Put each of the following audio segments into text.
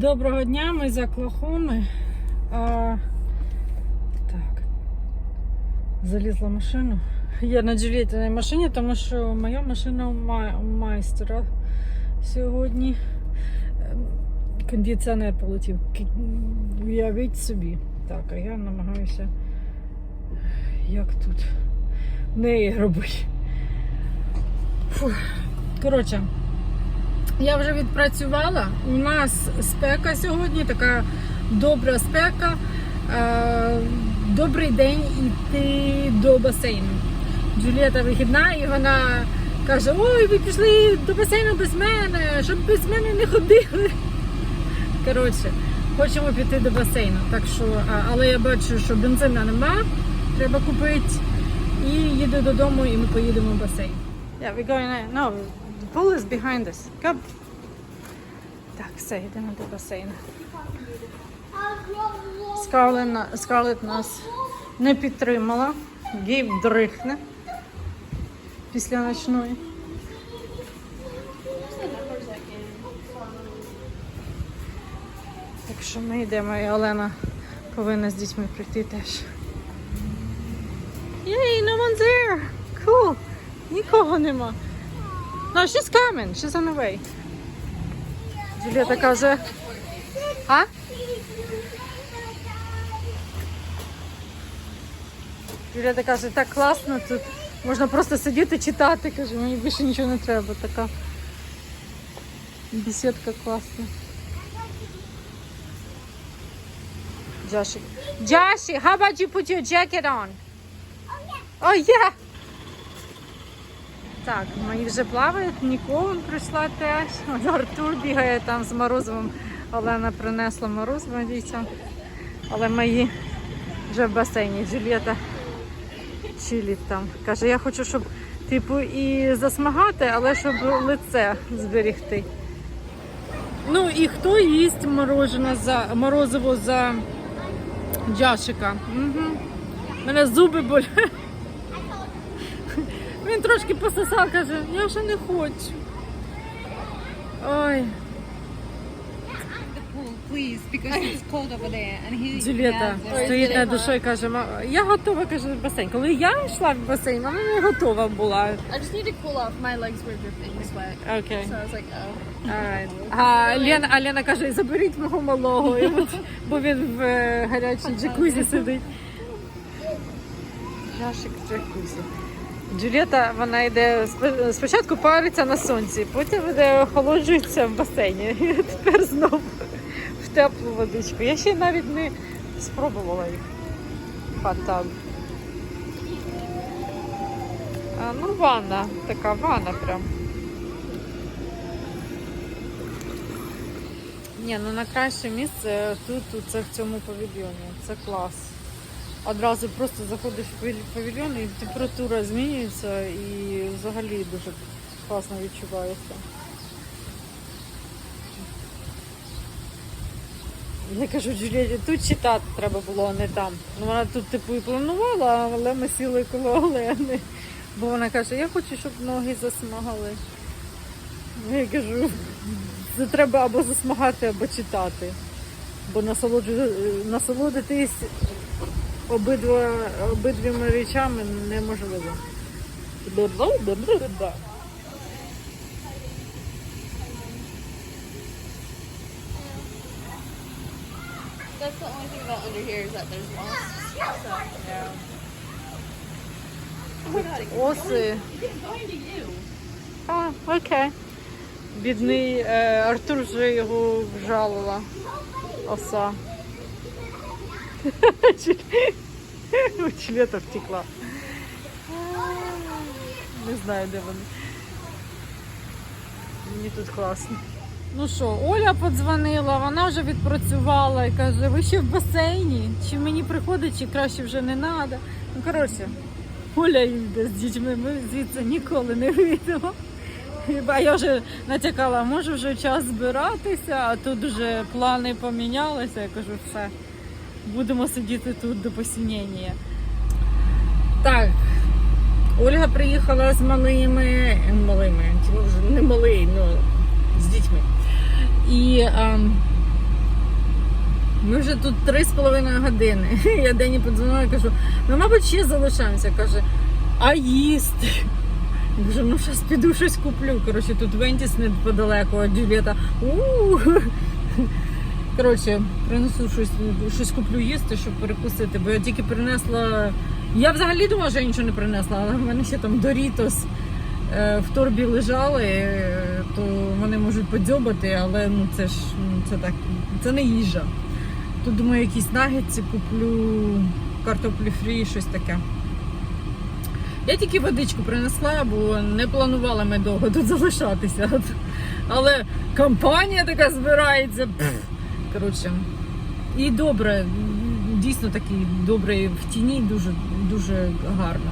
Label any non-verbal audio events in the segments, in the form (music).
Доброго дня, ми з Оклахоми. А, так. Залізла машину. Я на Джулієтиній машині, тому що моя машина у май- у майстра сьогодні. Ем, Кондиціонер полетів. Уявіть собі. Так, а я намагаюся. Як тут неї робити. Коротше, я вже відпрацювала. У нас спека сьогодні, така добра спека. Е, добрий день йти до басейну. Джулієта вихідна і вона каже: Ой, ви пішли до басейну без мене, щоб без мене не ходили. Коротше, хочемо піти до басейну. Так що, але я бачу, що бензина нема, треба купити. І їду додому, і ми поїдемо в басейн. Yeah, we're going in. No, pool is behind us. Come. Так, все, йдемо до басейну. Скарлет, на- нас не підтримала. Гейб дрихне після ночної. Так що ми йдемо, і Олена повинна з дітьми прийти теж. Yay, no one's there. Cool. Нікого нема. No, she's coming. She's on the way. Джулієта каже. А? Джулієта каже, так класно тут. Можна просто сидіти читати. Каже, мені більше нічого не треба. Така бесідка класна. Джаші. Джаші, how about you put your jacket on? Oh yeah. Oh, yeah. Так, мої вже плавають, Ніколан прийшла теж. Артур бігає там з морозивом. Олена принесла морозиво дітям. Але мої вже в басейні. Джулієта чилить там. Каже, я хочу, щоб типу і засмагати, але щоб лице зберігти. Ну і хто їсть морожене за морозиво за Джашика? Угу. Мене зуби болять. Він трошки пососав, каже, я вже не хочу. Ой, Джулієта стоїть над душою і каже, «Ма- я готова, каже, в басейн. Коли я йшла в басейн, вона не готова була. А Лена, а Лена каже, заберіть мого малого, бо він в е, гарячій джакузі сидить. Яшик джакузі. Джулієта, вона йде спочатку париться на сонці, потім йде охолоджується в басейні. (laughs) І тепер знову в теплу водичку. Я ще навіть не спробувала їх. Хатаб. А, ну, ванна, така ванна прям. Ні, ну найкраще місце тут, це в цьому павільйоні. Це клас. Одразу просто заходиш в павіль- павільйон і температура змінюється і взагалі дуже класно відчувається. Я кажу, Джулієті, тут читати треба було, а не там. Ну вона тут типу і планувала, але ми сіли коло Олени. Бо вона каже, я хочу, щоб ноги засмагали. Я кажу, це треба або засмагати, або читати. Бо насолоджу- насолодитись обидва, обидвіма речами неможливо. That's the only thing about under here is that there's wasps. So, yeah. Oh my Оси. going to you. А, окей. Бідний е, Артур вже його вжалила. Оса. Чилета втекла. Не знаю, де вони. Мені тут класно. Ну що, Оля подзвонила, вона вже відпрацювала і каже, ви ще в басейні? Чи мені приходить, чи краще вже не треба. Ну, коротше, Оля йде з дітьми, ми звідси ніколи не вийдемо. А я вже натякала, може вже час збиратися, а тут вже плани помінялися. Я кажу, все, будемо сидіти тут до посінення. Так, Ольга приїхала з малими, малими, вже не мали, ну з дітьми. І ем, Ми вже тут три з половиною години. (laughs) Я Дені подзвонила і кажу, ну, мабуть, ще залишаємося. Каже, а їсти. Я кажу, ну зараз піду щось куплю. Коротше, тут Вентіс неподалеку, а Джулієта. Коротше, принесу щось, щось куплю їсти, щоб перекусити, бо я тільки принесла. Я взагалі думала, що я нічого не принесла, але в мене ще там Дорітос е, в торбі лежали, е, то вони можуть подзьобати, але ну це ж ну, це так, це не їжа. Тут думаю, якісь нагетси куплю, картоплі фрі, щось таке. Я тільки водичку принесла, бо не планувала ми довго тут (laughs) залишатися. Але компанія така збирається. Коротше. І добре, дійсно такий добрий в тіні, дуже, дуже гарно.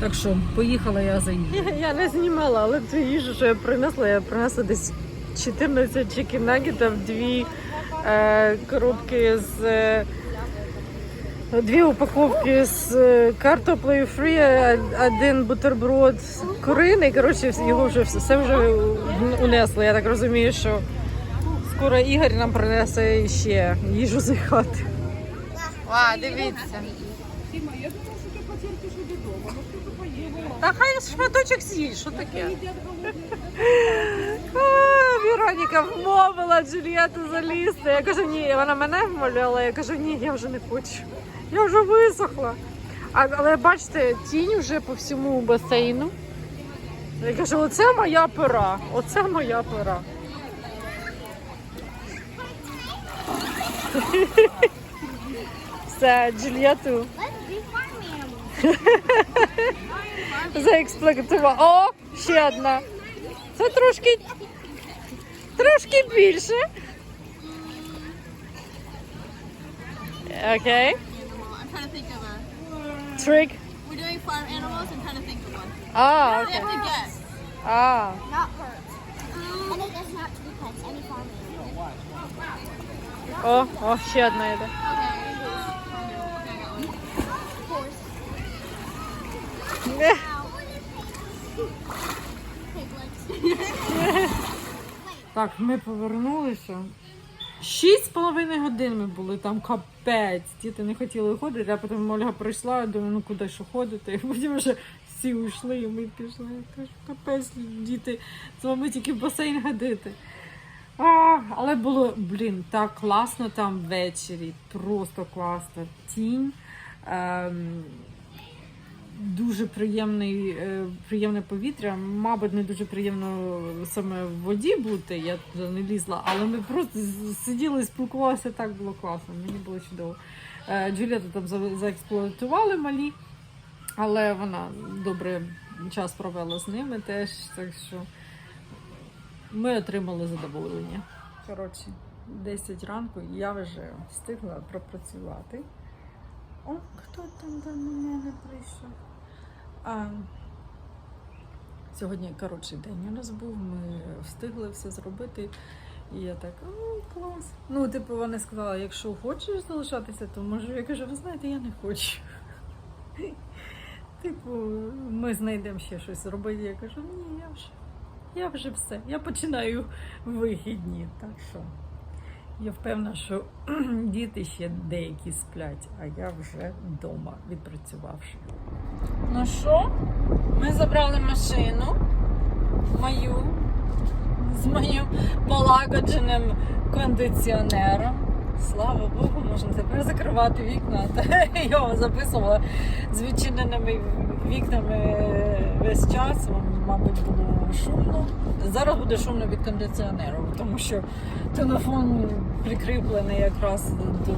Так що поїхала я за їжею. (laughs) Я не знімала, але цю їжу, що я принесла, я принесла десь 14 чикен наггетів, дві е, коробки з. Е, Дві упаковки з е, картоплею фрі, один бутерброд куриний. Коротше, його вже все вже унесли. Я так розумію, що скоро Ігор нам принесе ще їжу з хати. А, дивіться. Та хай шматочок з'їсть, що таке? А, Вероніка вмовила Джулієту залізти. Я кажу, ні, вона мене вмовляла, я кажу, ні, я вже не хочу. Я вже висохла. А, але бачите, тінь вже по всьому басейну. Я кажу, оце моя пора, оце моя пора. Все, Джульєту заексплуатувала. О, ще одна. Це трошки, трошки більше. Окей. I'm trying to think of a. Трик. We're doing farm animals. I'm trying to think of one. А, You окей. have to guess. А, Not hurt. and it doesn't have to be pets, any farm animal. О, о, ще одна йде. Так, ми повернулися. Шість з половиною годин ми були там капець. Діти не хотіли виходити, а потім Ольга прийшла, я думаю, ну куди що ходити. І (laughs) потім вже всі ушли, і ми пішли. Я кажу, капець, діти, з вами тільки басейн ходити. А, але було, блін, так класно там ввечері. Просто класно. Тінь. Ем, дуже приємний, е, приємне повітря. Мабуть, не дуже приємно саме в воді бути. Я туди не лізла, але ми просто сиділи спілкувалися. Так було класно. Мені було чудово. Е, Джуліету там за- заексплуатували малі, але вона добре час провела з ними теж. Так що ми отримали задоволення. Коротше, 10 ранку я вже встигла пропрацювати. О, хто там до мене прийшов? А, сьогодні коротший день у нас був, ми встигли все зробити. І я так, о, клас. Ну, типу, вони сказали, якщо хочеш залишатися, то можу. Я кажу, ви знаєте, я не хочу. (laughs) Типу, ми знайдемо ще щось зробити. Я кажу, ні, я вже, я вже все. Я починаю вихідні. Так що я впевнена, що (clears throat) діти ще деякі сплять, а я вже вдома відпрацювавши. Ну що, ми забрали машину мою з моїм полагодженим кондиціонером. Слава Богу, можна тепер закривати вікна. (laughs) Та його записувала з відчиненими вікнами весь час. Мабуть, було шумно. Зараз буде шумно від кондиціонеру, тому що телефон прикріплений якраз до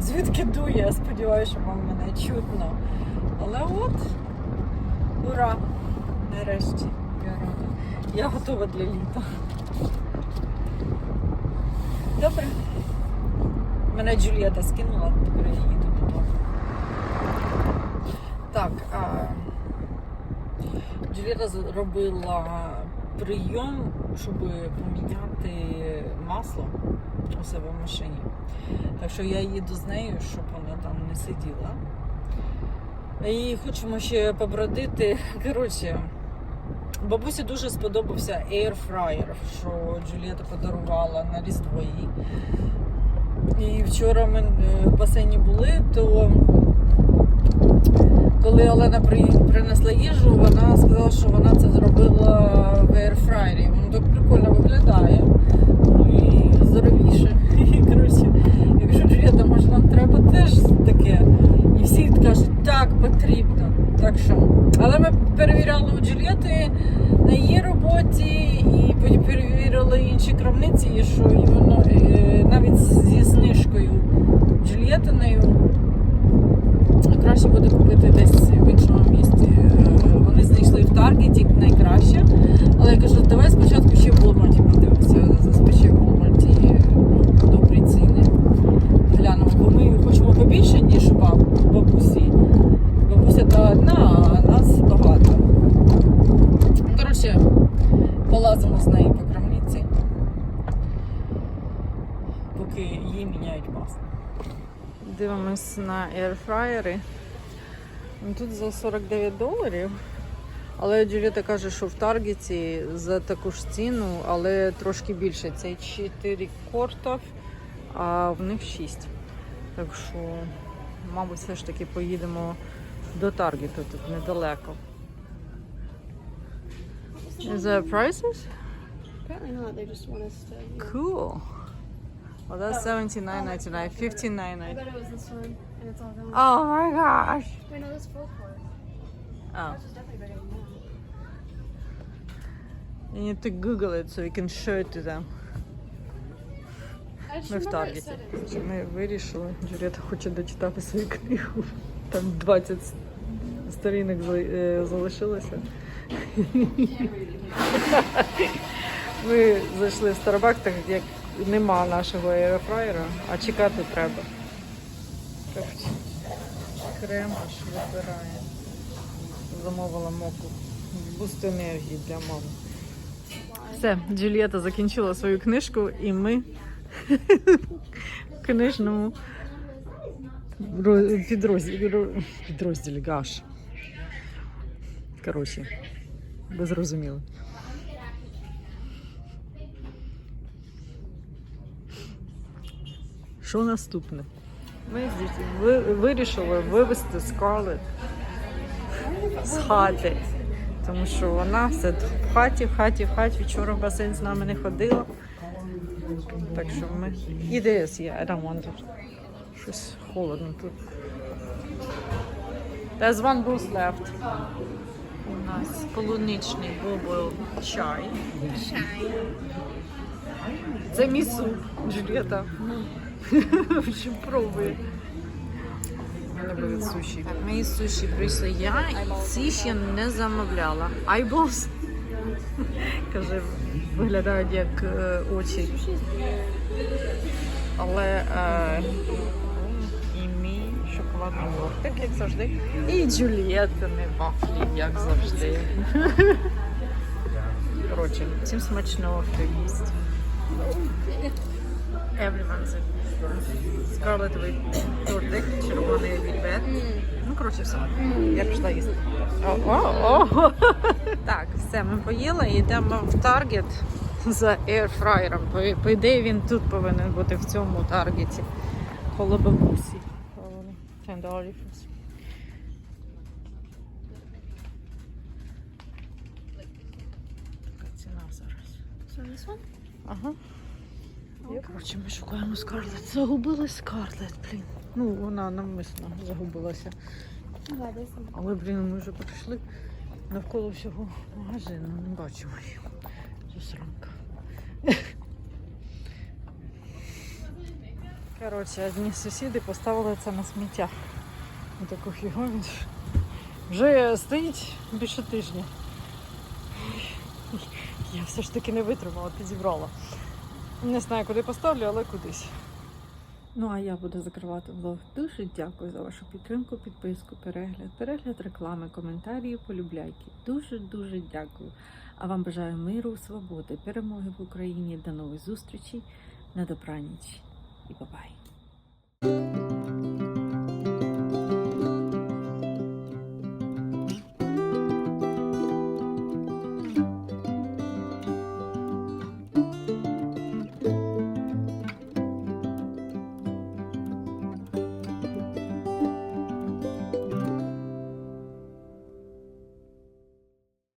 звідки дує. Я сподіваюся, що вам мене чутно. Але от, ура! Нарешті я рада. Я готова для літа. Добре. Мене Джулієта скинула, тепер я їду додому. Так, а... Джулієта зробила прийом, щоб поміняти масло у себе в машині. Так що я їду з нею, щоб вона там не сиділа. І хочемо ще побродити. Коротше, бабусі дуже сподобався airfryer, що Джулієта подарувала на Різдво їй. І вчора ми е, в басейні були, то коли Олена при- принесла їжу, вона сказала, що вона це зробила в airfryer. Воно так прикольно виглядає. Ну і здоровіше. (laughs) І, коротше, якщо Джуліта, може нам треба теж таке. І всі кажуть, так, потрібно. Так що. Але ми перевіряли у Джуліти на її роботі, і перевірили інші крамниці, що зі знижкою Джуліетиною краще буде купити десь в іншому місті. Е, Вони знайшли в Таргеті найкраще. Але я кажу, давай спочатку ще в Walmart подивимося. Зазвичай в Walmart ну, добрі ціни. Глянемо, бо ми хочемо побільше, ніж баб- бабусі. Бабуся та одна, а нас багато. Коротше, полазимо з нею по крамниці, їй міняють масло. Дивимось на airfryери. Ну, Тут за 49 доларів. Але Джуліта каже, що в Таргеті за таку ж ціну, але трошки більше. Це 4 кортов, а в них 6. Так що, мабуть, все ж таки поїдемо до Таргету, тут недалеко. Is there prices? Apparently not. They just want us to. Cool. Well, that's $79.99, I $15.99. bet it was this one, and it's all gone. Oh my gosh. Wait, no, this full court. Oh. This is definitely bigger than that. You need to Google it so we can show it to them. I just Ми в remember it Таргеті. said it. Ми вирішили. Джуліета хоче дочитати свою книгу. Там 20 сторінок зали- е, залишилося. Ми зайшли в Starbucks, так як нема нашого аерофраєра, а чекати треба. Крем аж вибирає. Замовила моку. Буст енергії для мами. Все, Джулієта закінчила свою книжку, і ми в книжному підрозділі, підрозділі гаш. Коротше, ви зрозуміли. Що наступне? Ми з дітьми вирішили вивезти Скарлет з хати. Тому що вона все в хаті, в хаті, в хаті. Вчора в басейн з нами не ходила. Так що ми. Ідея є, I don't want. Щось холодно тут. There's one booth left. У нас полуничний бобо чай. Це мій суп, Джулієта. (laughs) Що пробує. Суші. Так, мої суші прийшли я, і ці ще не замовляла. Eyeballs. (laughs) Каже, виглядають як е, очі. Але е, і мій шоколадний тортик, як завжди. І Джулієтини вафлі, як завжди. (laughs) Коротше, всім смачного, хто їсть. Everyone's скарлетовий тортик, червоний вільвет. Ну, коротше, все. Я пішла їсти. О-о-о! (laughs) Так, все, ми поїли і йдемо в Таргет за airfryerом. По, ідеї він тут повинен бути в цьому таргеті. Коло бабусі. Ten dollar difference. Ціна зараз? Ага. Я, коротше, ми шукаємо Скарлет. Загубилась Скарлет, блін. Ну, вона навмисно загубилася. Але, блін, ми вже прийшли навколо всього магазину, не бачимо її. Засранка. Коротше, одні сусіди поставили це на сміття. Таку фіговіч. Вже стоїть більше тижня. Я все ж таки не витримала, підібрала. Не знаю, куди поставлю, але кудись. Ну а я буду закривати влог. Дуже дякую за вашу підтримку, підписку, перегляд, перегляд реклами, коментарі, полюбляйки. Дуже дуже дякую. А вам бажаю миру, свободи, перемоги в Україні. До нових зустрічей на добраніч і бабай.